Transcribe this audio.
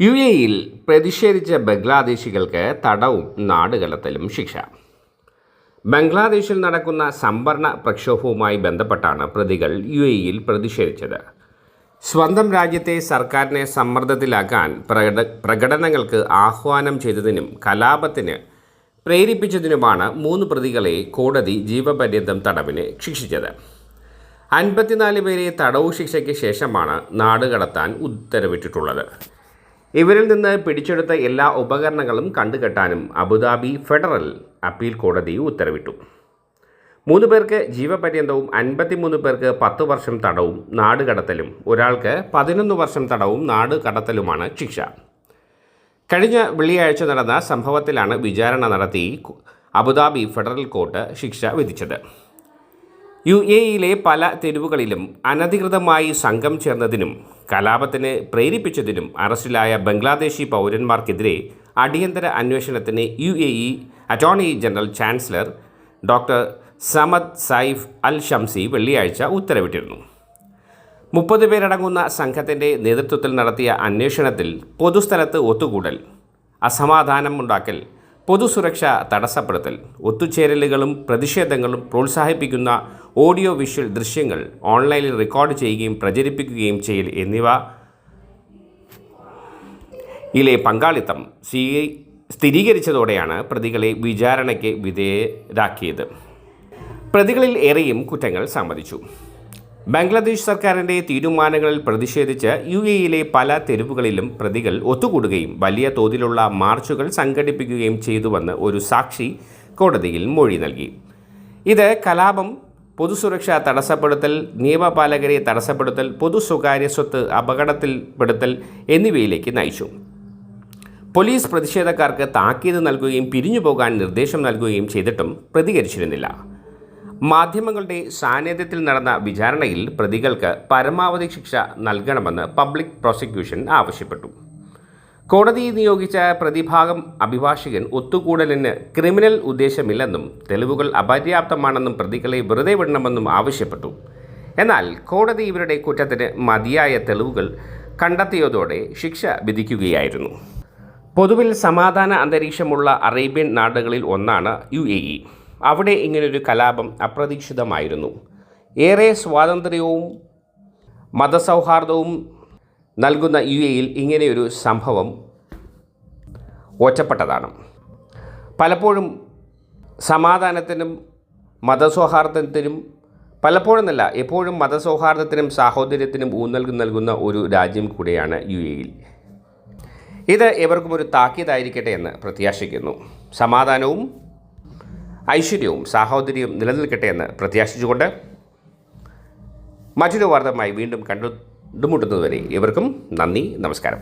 U എയിൽ പ്രതിഷേധിച്ച ബംഗ്ലാദേശികൾക്ക് തടവും നാടുകടത്തലും ശിക്ഷ. ബംഗ്ലാദേശിൽ നടക്കുന്ന സംവരണ പ്രക്ഷോഭവുമായി ബന്ധപ്പെട്ടാണ് പ്രതികൾ യു എയിൽ പ്രതിഷേധിച്ചത്. സ്വന്തം രാജ്യത്തെ സർക്കാരിനെ സമ്മർദ്ദത്തിലാക്കാൻ പ്രകട പ്രകടനങ്ങൾക്ക് ആഹ്വാനം ചെയ്തതിനും കലാപത്തിന് പ്രേരിപ്പിച്ചതിനുമാണ് മൂന്ന് പ്രതികളെ കോടതി ജീവപര്യന്തം തടവിന് ശിക്ഷിച്ചത്. അൻപത്തിനാല് പേരെ തടവു ശിക്ഷയ്ക്ക് ശേഷമാണ് നാടുകടത്താൻ ഉത്തരവിട്ടിട്ടുള്ളത്. ഇവരിൽ നിന്ന് പിടിച്ചെടുത്ത എല്ലാ ഉപകരണങ്ങളും കണ്ടുകെട്ടാനും അബുദാബി ഫെഡറൽ അപ്പീൽ കോടതി ഉത്തരവിട്ടു. മൂന്ന് പേർക്ക് ജീവപര്യന്തവും അൻപത്തിമൂന്ന് പേർക്ക് പത്ത് വർഷം തടവും നാടുകടത്തലും ഒരാൾക്ക് പതിനൊന്ന് വർഷം തടവും നാടുകടത്തലുമാണ് ശിക്ഷ. കഴിഞ്ഞ വെള്ളിയാഴ്ച നടന്ന സംഭവത്തിലാണ് വിചാരണ നടത്തി അബുദാബി ഫെഡറൽ കോർട്ട് ശിക്ഷ വിധിച്ചത്. യു എയിലെ പല തെരുവുകളിലും അനധികൃതമായി സംഘം ചേർന്നതിനും കലാപത്തിന് പ്രേരിപ്പിച്ചതിനും അറസ്റ്റിലായ ബംഗ്ലാദേശി പൗരന്മാർക്കെതിരെ അടിയന്തര അന്വേഷണത്തിന് U A E attorney general chancellor doctor Samad Saif Al Shamsi വെള്ളിയാഴ്ച ഉത്തരവിട്ടിരുന്നു. മുപ്പത് പേരടങ്ങുന്ന സംഘത്തിന്റെ നേതൃത്വത്തിൽ നടത്തിയ അന്വേഷണത്തിൽ പൊതുസ്ഥലത്ത് ഒത്തുകൂടൽ അസമാധാനമുണ്ടാക്കൽ പൊതുസുരക്ഷ തടസ്സപ്പെടുത്തൽ ഒത്തുചേരലുകളും പ്രതിഷേധങ്ങളും പ്രോത്സാഹിപ്പിക്കുന്ന ഓഡിയോ വിഷ്വൽ ദൃശ്യങ്ങൾ ഓൺലൈനിൽ റെക്കോർഡ് ചെയ്യുകയും പ്രചരിപ്പിക്കുകയും ചെയ്യൽ എന്നിവ ഇതിലെ പങ്കാളിത്തം സി സ്ഥിരീകരിച്ചതോടെയാണ് പ്രതികളെ വിചാരണയ്ക്ക് വിധേയരാക്കിയത്. പ്രതികളിൽ ഏറെയും കുറ്റങ്ങൾ സമ്മതിച്ചു. ബംഗ്ലാദേശ് സർക്കാരിന്റെ തീരുമാനങ്ങളിൽ പ്രതിഷേധിച്ച് യു എയിലെ പല തെരുവുകളിലും പ്രതികൾ ഒത്തുകൂടുകയും വലിയ തോതിലുള്ള മാർച്ചുകൾ സംഘടിപ്പിക്കുകയും ചെയ്തുവെന്ന് ഒരു സാക്ഷി കോടതിയിൽ മൊഴി നൽകി. ഇത് കലാപം പൊതുസുരക്ഷ തടസ്സപ്പെടുത്തൽ നിയമപാലകരെ തടസ്സപ്പെടുത്തൽ പൊതു സ്വകാര്യ സ്വത്ത് അപകടത്തിൽപ്പെടുത്തൽ എന്നിവയിലേക്ക് നയിച്ചു. പോലീസ് പ്രതിഷേധക്കാർക്ക് താക്കീത് നൽകുകയും പിരിഞ്ഞു പോകാൻ നിർദ്ദേശം നൽകുകയും ചെയ്തിട്ടും പ്രതികരിച്ചിരുന്നില്ല. മാധ്യമങ്ങളുടെ സാന്നിധ്യത്തിൽ നടന്ന വിചാരണയിൽ പ്രതികൾക്ക് പരമാവധി ശിക്ഷ നൽകണമെന്ന് പബ്ലിക് പ്രോസിക്യൂഷൻ ആവശ്യപ്പെട്ടു. കോടതി നിയോഗിച്ച പ്രതിഭാഗം അഭിഭാഷകൻ ഒത്തുകൂടലിന് ക്രിമിനൽ ഉദ്ദേശമില്ലെന്നും തെളിവുകൾ അപര്യാപ്തമാണെന്നും പ്രതികളെ വെറുതെ വിടണമെന്നും ആവശ്യപ്പെട്ടു. എന്നാൽ കോടതി ഇവരുടെ കുറ്റത്തിന് മതിയായ തെളിവുകൾ കണ്ടെത്തിയതോടെ ശിക്ഷ വിധിക്കുകയായിരുന്നു. പൊതുവിൽ സമാധാന അന്തരീക്ഷമുള്ള അറേബ്യൻ നാടുകളിൽ ഒന്നാണ് യു എ ഇ. അവിടെ ഇങ്ങനൊരു കലാപം അപ്രതീക്ഷിതമായിരുന്നു. ഏറെ സ്വാതന്ത്ര്യവും മതസൗഹാർദ്ദവും നൽകുന്ന യു എയിൽ ഇങ്ങനെയൊരു സംഭവം ഒറ്റപ്പെട്ടതാണ്. പലപ്പോഴും സമാധാനത്തിനും മതസൗഹാർദ്ദത്തിനും പലപ്പോഴെന്നല്ല എപ്പോഴും മതസൗഹാർദ്ദത്തിനും സാഹോദര്യത്തിനും ഊന്നൽ നൽകുന്ന ഒരു രാജ്യം കൂടെയാണ് യു എയിൽ ഇത് എവർക്കും ഒരു താക്കീതായിരിക്കട്ടെ എന്ന് പ്രത്യാശിക്കുന്നു. സമാധാനവും ഐശ്വര്യവും സാഹോദര്യവും നിലനിൽക്കട്ടെ എന്ന് പ്രത്യാശിച്ചുകൊണ്ട് മറ്റൊരു വാർത്തമായി വീണ്ടും കണ്ടുമുട്ടുന്നതുവരെ ഇവർക്കും നന്ദി നമസ്കാരം.